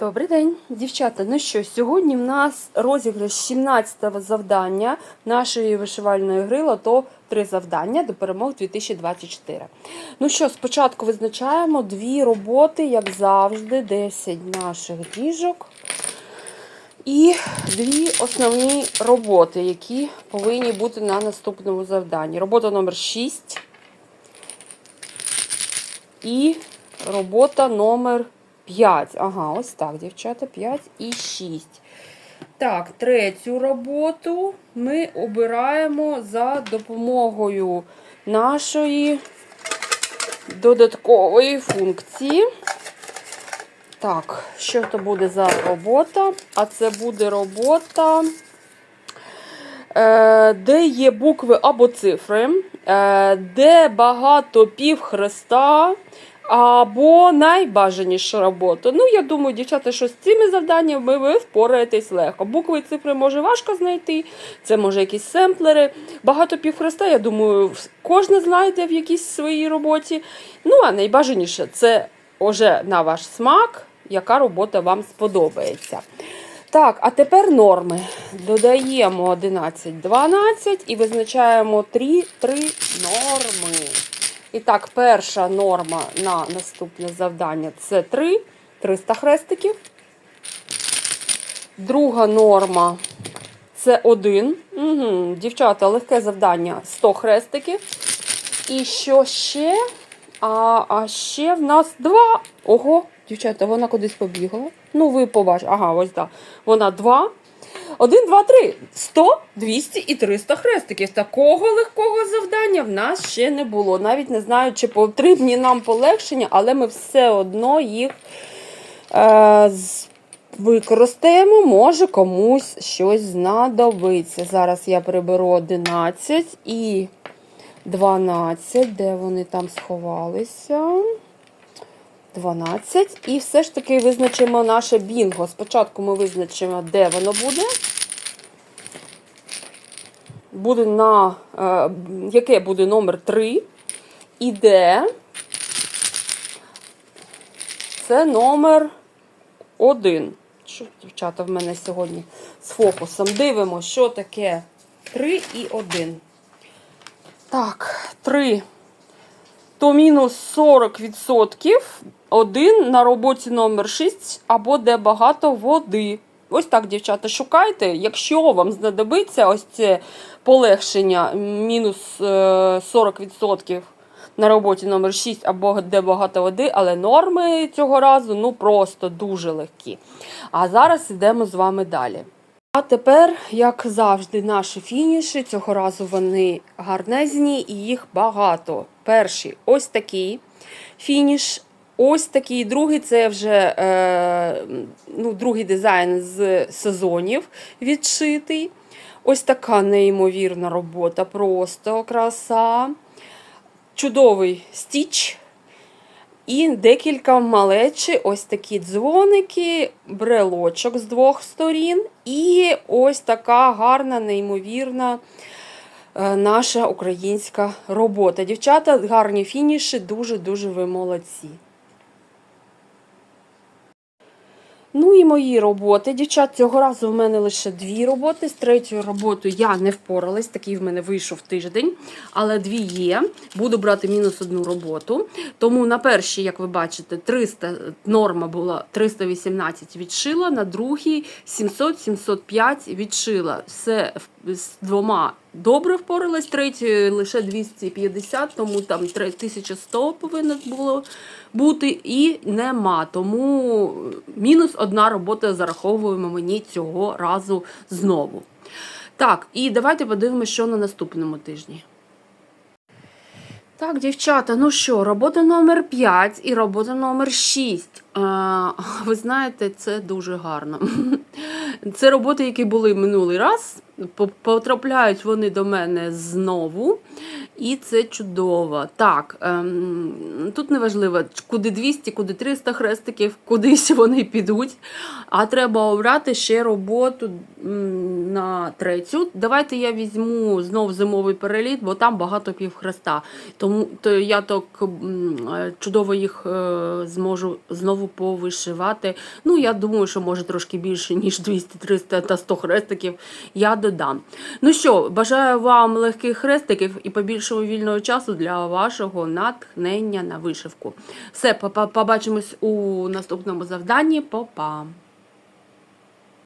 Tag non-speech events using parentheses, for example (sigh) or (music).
Добрий день, дівчата. Ну що, сьогодні в нас розіграш 17-го завдання нашої вишивальної гри лото три завдання до перемог 2024. Ну що, спочатку визначаємо дві роботи, як завжди, 10 наших діжок. І дві основні роботи, які повинні бути на наступному завданні. Робота номер 6 і робота номер 5. Ага, ось так, дівчата, 5 і 6. Так, третю роботу ми обираємо за допомогою нашої додаткової функції. Так, що то буде за робота? А це буде робота, е, де є букви або цифри, е, де багато півхреста, або найбажаніша робота. Ну, я думаю, дівчата, що з цими завданнями ви впораєтесь легко. Букви цифри може важко знайти, це може якісь семплери. Багато півхреста, я думаю, кожен знайде в якійсь своїй роботі. Ну, а найбажаніше це вже на ваш смак, яка робота вам сподобається. Так, а тепер норми. Додаємо 11, 12 і визначаємо 3, 3 норми. І так, перша норма на наступне завдання це 3, 300 хрестиків. Друга норма це 1. Угу, дівчата, легке завдання 100 хрестиків. І що ще? А, а ще в нас 2. Ого, дівчата, вона кудись побігла. Ну, ви побачите. Ага, ось так. Вона 2. 1, 2, 3. 100, 200 і 300 хрестиків. Такого легкого завдання в нас ще не було. Навіть не знаю, чи потрібні нам полегшення, але ми все одно їх е, використаємо. Може комусь щось знадобиться. Зараз я приберу 11 і 12. Де вони там сховалися? 12. І все ж таки визначимо наше бінго. Спочатку ми визначимо, де воно буде. Буде на е, яке буде номер 3. І де це номер 1. Що, дівчата, в мене сьогодні з фокусом. Дивимо, що таке 3 і 1. Так, 3 то мінус 40%, один на роботі номер 6 або де багато води. Ось так, дівчата, шукайте. Якщо вам знадобиться ось це полегшення мінус е, 40% на роботі номер 6 або де багато води, але норми цього разу ну просто дуже легкі. А зараз йдемо з вами далі. А тепер, як завжди, наші фініші. Цього разу вони гарнезні і їх багато. Перший ось такий фініш. Ось такий другий це вже е, ну, другий дизайн з сезонів відшитий. Ось така неймовірна робота, просто краса. Чудовий стіч. І декілька малечі, ось такі дзвоники, брелочок з двох сторін. І ось така гарна, неймовірна е, наша українська робота. Дівчата, гарні фініші, дуже-дуже ви молодці. Ну і мої роботи. Дівчат, цього разу в мене лише дві роботи. З третьою роботою я не впоралась, такий в мене вийшов тиждень, але дві є. Буду брати мінус одну роботу. Тому на першій, як ви бачите, 300 норма була 318 відшила, на другій 700-705 відшила. Все в- з двома добре впоралась, третьою лише 250, тому там 1100 повинно було бути і нема. Тому мінус одна робота зараховуємо мені цього разу знову. Так, і давайте подивимося, що на наступному тижні. Так, дівчата, ну що, робота номер 5 і робота номер 6. А, ви знаєте, це дуже гарно. (laughs) Це роботи, які були минулий раз. По- потрапляють вони до мене знову. І це чудово. Так, ем, тут не важливо, куди 200, куди 300 хрестиків, кудись вони підуть. А треба обрати ще роботу на третю. Давайте я візьму знов зимовий переліт, бо там багато півхреста. Тому то я так е, чудово їх е, зможу знову повишивати. Ну, я думаю, що може трошки більше, ніж 200, 300 та 100 хрестиків я додам. Ну що, бажаю вам легких хрестиків і побільшого вільного часу для вашого натхнення на вишивку. Все, побачимось у наступному завданні. Па-па!